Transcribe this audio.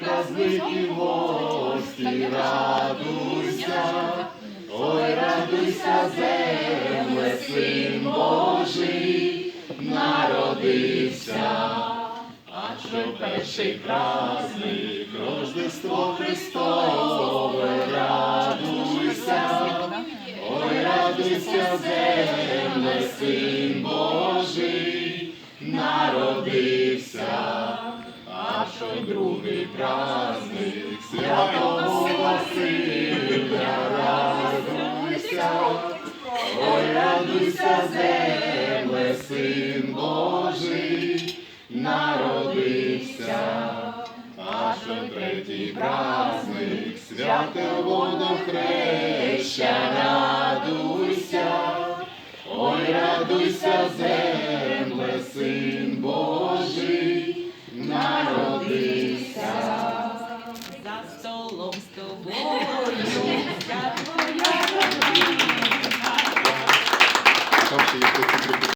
праздники гості, радуйся, ой, радуйся, земле, син Божий, народився. А що перший праздник, Рождество Христове, радуйся, ой, радуйся, земле, син Божий, народився, що другий праздник, святого Василя, радуйся, ой, радуйся, земле, син Божий, народився, а що третій праздник, святе водохреща, радуйся, ой, радуйся, земле, тобою, вся твоя